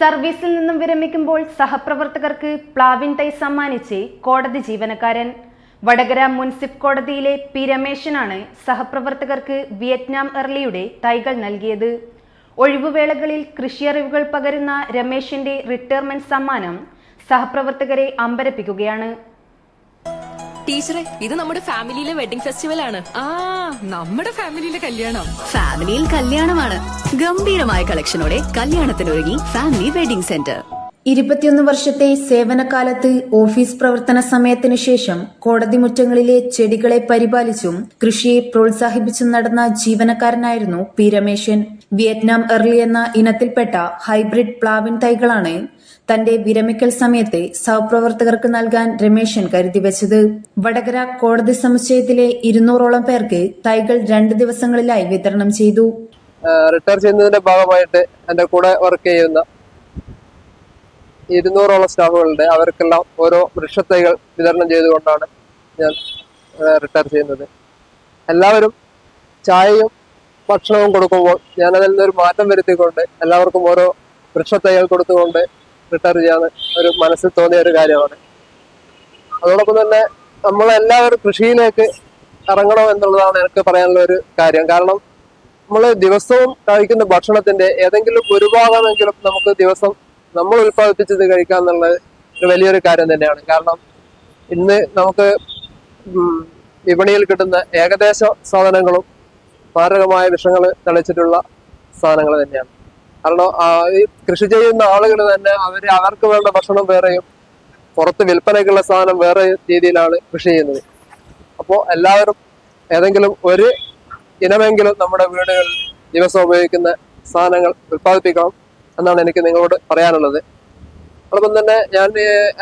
സർവീസിൽ നിന്നും വിരമിക്കുമ്പോൾ സഹപ്രവർത്തകർക്ക് പ്ലാവിൻ തൈ സമ്മാനിച്ച് കോടതി ജീവനക്കാരൻ. വടകര മുൻസിഫ് കോടതിയിലെ പി രമേശനാണ് സഹപ്രവർത്തകർക്ക് വിയറ്റ്നാം എർലിയുടെ തൈകൾ നൽകിയത്. ഒഴിവുവേളകളിൽ കൃഷിയറിവുകൾ പകരുന്ന രമേശിന്റെ റിട്ടയർമെന്റ് സമ്മാനം സഹപ്രവർത്തകരെ അമ്പരപ്പിക്കുകയാണ്. ടീച്ചറെ ഇത് നമ്മുടെ ഫാമിലിയിലെ വെഡിംഗ് ഫെസ്റ്റിവൽ ആണ് ആ നമ്മുടെ ഫാമിലിയിലെ കല്യാണം. ഫാമിലിയിൽ കല്യാണമാണ്. ഗംഭീരമായ കളക്ഷനോടെ കല്യാണത്തിനൊരുങ്ങി ഫാമിലി വെഡിംഗ് സെന്റർ. ഇരുപത്തിയൊന്ന് വർഷത്തെ സേവനകാലത്ത് ഓഫീസ് പ്രവർത്തന സമയത്തിനു ശേഷം കോടതി മുറ്റങ്ങളിലെ ചെടികളെ പരിപാലിച്ചും കൃഷിയെ പ്രോത്സാഹിപ്പിച്ചും നടന്ന ജീവനക്കാരനായിരുന്നു പി രമേശൻ. വിയറ്റ്നാം എർലി എന്ന ഇനത്തിൽപ്പെട്ട ഹൈബ്രിഡ് പ്ലാവിൻ തൈകളാണ് തന്റെ വിരമിക്കൽ സമയത്തെ സഹപ്രവർത്തകർക്ക് നൽകാൻ രമേശൻ കരുതി വെച്ചത്. വടകര കോടതി സമുച്ചയത്തിലെ ഇരുന്നൂറോളം പേർക്ക് തൈകൾ രണ്ട് ദിവസങ്ങളിലായി വിതരണം ചെയ്തു. റിട്ടയർ ചെയ്യുന്നതിന്റെ ഭാഗമായിട്ട് എന്റെ കൂടെ വർക്ക് ചെയ്യുന്ന ഇരുന്നൂറോളം സ്റ്റാഫുകളുണ്ട്. അവർക്കെല്ലാം ഓരോ വൃക്ഷത്തൈകൾ വിതരണം ചെയ്തുകൊണ്ടാണ് ഞാൻ റിട്ടയർ ചെയ്യുന്നത്. എല്ലാവരും ചായയും ഭക്ഷണവും കൊടുക്കുമ്പോൾ ഞാൻ അതിൽ നിന്നൊരു മാറ്റം വരുത്തിക്കൊണ്ട് എല്ലാവർക്കും ഓരോ വൃക്ഷത്തൈകൾ കൊടുത്തുകൊണ്ട് റിട്ടയർ ചെയ്യാൻ ഒരു മനസ്സിൽ തോന്നിയ ഒരു കാര്യമാണ്. അതോടൊപ്പം തന്നെ നമ്മളെല്ലാവരും കൃഷിയിലേക്ക് ഇറങ്ങണം എന്നുള്ളതാണ് എനിക്ക് പറയാനുള്ള ഒരു കാര്യം. കാരണം നമ്മൾ ദിവസവും കഴിക്കുന്ന ഭക്ഷണത്തിന്റെ ഏതെങ്കിലും ഒരു ഭാഗമെങ്കിലും നമുക്ക് ദിവസം നമ്മൾ ഉൽപ്പാദിപ്പിച്ചത് കഴിക്കുക എന്നുള്ളത് ഒരു വലിയൊരു കാര്യം തന്നെയാണ്. കാരണം ഇന്ന് നമുക്ക് വിപണിയിൽ കിട്ടുന്ന ഏകദേശ സാധനങ്ങളും മാരകമായ വിഷങ്ങൾ തെളിച്ചിട്ടുള്ള സാധനങ്ങൾ തന്നെയാണ്. കാരണം ഈ കൃഷി ചെയ്യുന്ന ആളുകൾ തന്നെ അവർ അവർക്ക് വേണ്ട ഭക്ഷണം വേറെയും പുറത്ത് വിൽപ്പനയ്ക്കുള്ള സാധനം വേറെ രീതിയിലാണ് കൃഷി ചെയ്യുന്നത്. അപ്പോൾ എല്ലാവരും ഏതെങ്കിലും ഒരു ഇനമെങ്കിലും നമ്മുടെ വീടുകളിൽ ദിവസം ഉപയോഗിക്കുന്ന സാധനങ്ങൾ ഉൽപ്പാദിപ്പിക്കണം. എന്നാണ് എനിക്ക് നിങ്ങളോട് പറയാനുള്ളത്. അതോടൊപ്പം തന്നെ ഞാൻ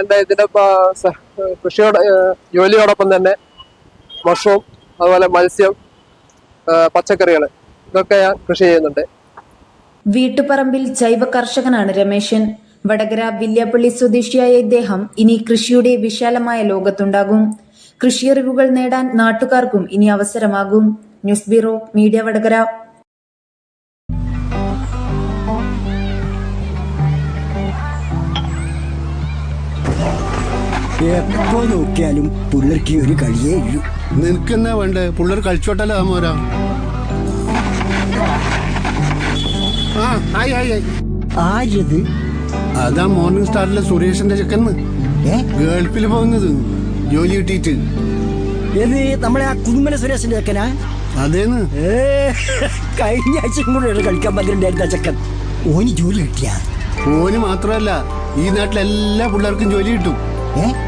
എന്റെ ഇതിന്റെ കൃഷിയോട് ജോലിയോടൊപ്പം തന്നെ മഷ്റൂം അതുപോലെ മത്സ്യം പച്ചക്കറികൾ ഇതൊക്കെ ഞാൻ കൃഷി ചെയ്യുന്നുണ്ട്. വീട്ടുപറമ്പിൽ ജൈവ കർഷകനാണ് രമേശൻ. വടകര വില്യാപ്പള്ളി സ്വദേശിയായ ഇദ്ദേഹം ഇനി കൃഷിയുടെ വിശാലമായ ലോകത്തുണ്ടാകും. കൃഷിയറിവുകൾ നേടാൻ നാട്ടുകാർക്കും ഇനി അവസരമാകും. News bureau media Vadakara. എപ്പോ നോക്കിയാലും പുള്ളർക്ക് ഒരു കളിയേ ഇല്ലു. നിനക്കെന്നാ വേണ്ടേ? പുള്ളർ കളിച്ചോട്ടല്ലോ മോരാ? ആ ആയി ആയി ആയി. ആരത് അതാ മോർണിംഗ് സ്റ്റാറിലെ സുരേഷിന്റെ ചെക്കന്ന് ഏ? ഗൾഫിൽ പോകുന്നത്. ജോലി കിട്ടിയിട്ട്. ഏത് നമ്മളെ ആ കുന്നുമല സുരേഷിന്റെ ചെക്കനാ? അതേന്ന്. ഏ കഴിഞ്ഞ ആഴ്ച കൂടെ കളിക്കാൻ പറ്റിണ്ടായിരുന്ന ചെക്കൻ. ഓന് ജോലി കിട്ടിയ? ഓന് മാത്രമല്ല ഈ നാട്ടിലെല്ലാ പിള്ളേർക്കും ജോലി കിട്ടും. ഏ?